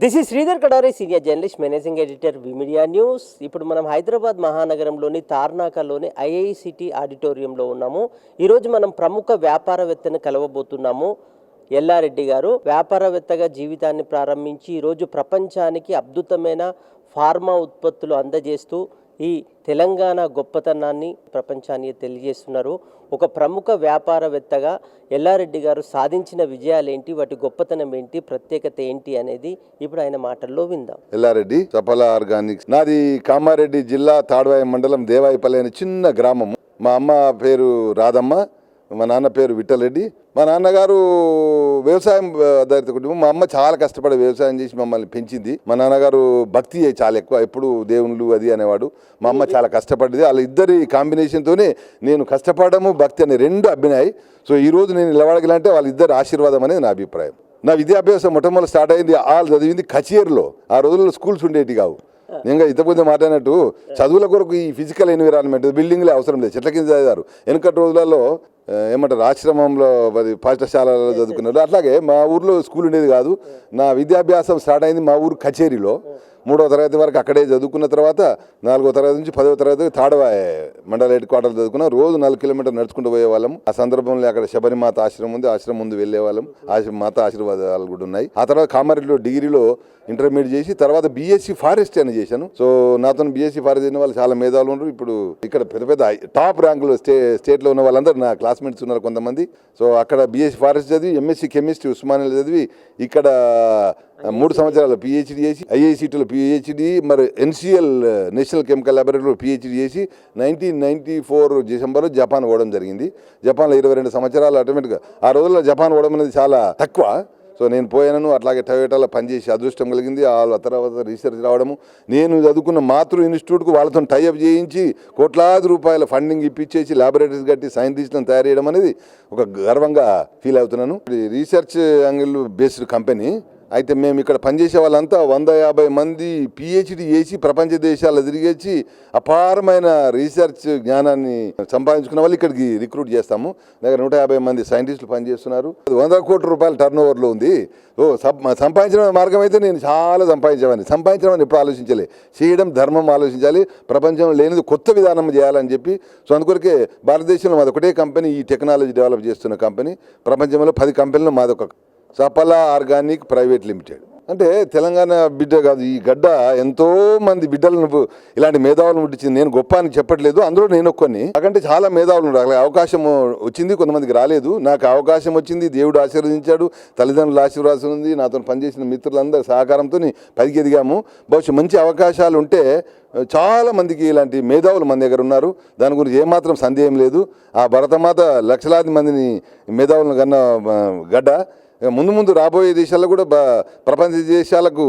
This is Sridhar Kadare senior journalist managing editor విమిడియా news ఇప్పుడు మనం Hyderabad మహానగరంలోని తార్నాకలోని IICT ఆడిటోరియంలో ఉన్నాము. ఈరోజు మనం ప్రముఖ వ్యాపారవేత్తను కలవబోతున్నాము. ఎల్లారెడ్డి గారు వ్యాపారవేత్తగా జీవితాన్ని ప్రారంభించి ఈరోజు ప్రపంచానికి అద్భుతమైన ఫార్మా ఉత్పత్తులు అందజేస్తూ ఈ తెలంగాణ గొప్పతనాన్ని ప్రపంచాన్ని తెలియజేస్తున్నారు. ఒక ప్రముఖ వ్యాపారవేత్తగా ఎల్లారెడ్డి గారు సాధించిన విజయాలు ఏంటి వాటి గొప్పతనం ఏంటి? ప్రత్యేకత ఏంటి? అనేది ఇప్పుడు ఆయన మాటల్లో విందాం. ఎల్లారెడ్డి సఫల ఆర్గానిక్స్. నాది కామారెడ్డి జిల్లా తాడవాయి మండలం దేవాయిపల్లి అనే చిన్న గ్రామం మా అమ్మ పేరు రాధమ్మ. మా నాన్న పేరు విఠలరెడ్డి మా నాన్నగారు వ్యవసాయం ఆధారిత కుటుంబం. మా అమ్మ చాలా కష్టపడి వ్యవసాయం చేసి మమ్మల్ని పెంచింది. మా నాన్నగారు భక్తి చాలా ఎక్కువ. ఎప్పుడు దేవుళ్ళు అది అనేవాడు. మా అమ్మ చాలా కష్టపడ్డది. వాళ్ళ ఇద్దరి కాంబినేషన్తోనే నేను కష్టపడము భక్తి అనే రెండు అభినాయి సో ఈరోజు నేను నిలబడగలంటే వాళ్ళిద్దరి ఆశీర్వాదం అనేది నా అభిప్రాయం. నా విద్యాభ్యాసం మొట్టమొదటి స్టార్ట్ అయింది వాళ్ళు చదివింది కచేరిలో. ఆ రోజుల్లో స్కూల్స్ ఉండేటి కావు. ఇంకా ఇంతకుముందు మాట్లాడినట్టు చదువుల కొరకు ఈ ఫిజికల్ ఎన్విరాన్మెంట్ బిల్డింగ్లే అవసరం లేదు. చెట్ల కింద చదివారు. వెనుకటి రోజులలో ఏమంటారు ఆశ్రమంలో మరి పాఠశాలలో చదువుకున్నారు. అట్లాగే మా ఊర్లో స్కూల్ ఉండేది కాదు. నా విద్యాభ్యాసం స్టార్ట్ అయింది మా ఊరు కచేరిలో. మూడో తరగతి వరకు అక్కడే చదువుకున్న తర్వాత నాలుగో తరగతి నుంచి పదవ తరగతి తాడవాయ మండల హెడ్ క్వార్టర్ చదువుకున్నాం. రోజు నాలుగు కిలోమీటర్ నడుచుకుంటూ పోయేవాళ్ళం. ఆ సందర్భంలో అక్కడ శబరిమాత ఆశ్రమం ఉంది. ఆశ్రమం ముందు వెళ్ళేవాళ్ళం. ఆశ్రమ మాత ఆశీర్వాదాలు కూడా ఉన్నాయి. ఆ తర్వాత కామారెడ్డిలో డిగ్రీలో ఇంటర్మీడియట్ చేసి తర్వాత బీఎస్సీ ఫారెస్ట్ అని చేశాను. సో నాతో బీఎస్సీ ఫారెస్ట్ అయిన వాళ్ళు చాలా మేధావులు ఉన్నారు. ఇప్పుడు ఇక్కడ పెద్ద పెద్ద టాప్ ర్యాంకులు స్టే స్టేట్లో ఉన్న వాళ్ళందరూ నా క్లాస్మేట్స్ ఉన్నారు కొంతమంది. సో అక్కడ బీఎస్సీ ఫారెస్ట్ చదివి ఎంఎస్సీ కెమిస్ట్రీ ఉస్మానియాలు చదివి ఇక్కడ మూడు సంవత్సరాలు పిహెచ్డి చేసి ఐఐసిటీలో పిహెచ్డి మరి ఎన్సిఎల్ నేషనల్ కెమికల్ ల్యాబొరేటరీలో పిహెచ్డి చేసి నైన్టీన్ నైన్టీ ఫోర్ డిసెంబర్లో జపాన్ పోవడం జరిగింది. జపాన్లో ఇరవై రెండు సంవత్సరాలు ఆటోమేటిక్గా ఆ రోజుల్లో జపాన్ పోవడం అనేది చాలా తక్కువ. సో నేను పోయాను అట్లాగే టయోటాలో పనిచేసి అదృష్టం కలిగింది. వాళ్ళ తర్వాత రీసెర్చ్ రావడము. నేను చదువుకున్న మాతృ ఇన్స్టిట్యూట్కు వాళ్ళతో టైఅప్ చేయించి కోట్లాది రూపాయల ఫండింగ్ ఇప్పించేసి ల్యాబొరేటరీస్ కట్టి సైంటిస్టులను తయారు చేయడం అనేది ఒక గర్వంగా ఫీల్ అవుతున్నాను. రీసెర్చ్ యాంగిల్ బేస్డ్ కంపెనీ అయితే మేము ఇక్కడ పనిచేసే వాళ్ళంతా వంద యాభై మంది పిహెచ్డి చేసి ప్రపంచ దేశాల్లో తిరిగేసి అపారమైన రీసెర్చ్ జ్ఞానాన్ని సంపాదించుకున్న వాళ్ళు ఇక్కడికి రిక్రూట్ చేస్తాము. దగ్గర నూట యాభై మంది సైంటిస్టులు పనిచేస్తున్నారు. వంద కోట్ల రూపాయల టర్న్ ఓవర్లో ఉంది. ఓ సంపాదించిన మార్గం అయితే నేను చాలా సంపాదించేవాడిని. సంపాదించడం అని ఎప్పుడు ఆలోచించలే. చేయడం ధర్మం ఆలోచించాలి. ప్రపంచంలో లేనిది కొత్త విధానం చేయాలని చెప్పి. సో అందుకొరకే భారతదేశంలో మాది ఒకటే కంపెనీ ఈ టెక్నాలజీ డెవలప్ చేస్తున్న కంపెనీ. ప్రపంచంలో పది కంపెనీలు మాదొక సఫల ఆర్గానిక్ ప్రైవేట్ లిమిటెడ్. అంటే తెలంగాణ బిడ్డ కాదు ఈ గడ్డ ఎంతో మంది బిడ్డలను ఇలాంటి మేధావులను పుట్టించింది. నేను గొప్ప అని చెప్పట్లేదు అందులో నేను ఒక్కని నాకంటే చాలా మేధావులు ఉన్నారు. అవకాశం వచ్చింది కొంతమందికి రాలేదు. నాకు అవకాశం వచ్చింది దేవుడు ఆశీర్వదించాడు తల్లిదండ్రులు ఆశీర్వాదం ఉంది నాతో పనిచేసిన మిత్రులందరి సహకారంతో పైకి ఎదిగాము. బహుశా మంచి అవకాశాలు ఉంటే చాలా మందికి ఇలాంటి మేధావులు మన దగ్గర ఉన్నారు. దాని గురించి ఏమాత్రం సందేహం లేదు. ఆ భరతమాత లక్షలాది మందిని మేధావులను కన్న గడ్డ. ముందు ముందు రాబోయే దేశాల్లో కూడా ప్రపంచ దేశాలకు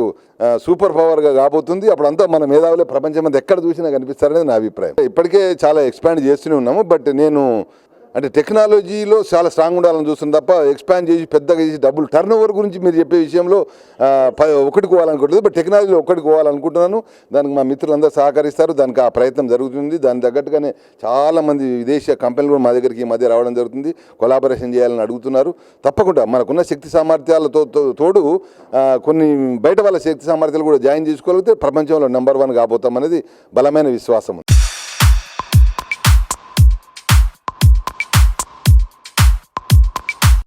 సూపర్ పవర్గా కాబోతుంది. అప్పుడంతా మన మేధావులే ప్రపంచం అంతా ఎక్కడ చూసినా కనిపిస్తారనేది నా అభిప్రాయం. ఇప్పటికే చాలా ఎక్స్పాండ్ చేస్తూనే ఉన్నాము. బట్ నేను అంటే టెక్నాలజీలో చాలా స్ట్రాంగ్ ఉండాలని చూస్తుంది తప్ప ఎక్స్పాండ్ చేసి పెద్దగా చేసి డబ్బులు టర్న్ ఓవర్ గురించి మీరు చెప్పే విషయంలో ఒకటి పోవాలనుకుంటుంది బట్ టెక్నాలజీలో ఒకటి పోవాలనుకుంటున్నాను దానికి మా మిత్రులందరూ సహకరిస్తారు. దానికి ఆ ప్రయత్నం జరుగుతుంది. దాని తగ్గట్టుగానే చాలామంది విదేశీ కంపెనీలు కూడా మా దగ్గరికి ఈ మధ్య రావడం జరుగుతుంది. కొలాబరేషన్ చేయాలని అడుగుతున్నారు. తప్పకుండా మనకున్న శక్తి సామర్థ్యాలతో తో- తోడు కొన్ని బయట వాళ్ళ శక్తి సామర్థ్యాలు కూడా జాయిన్ చేసుకోగలిగితే ప్రపంచంలో నెంబర్ వన్ కాబోతాం అనేది బలమైన విశ్వాసం ఉంది.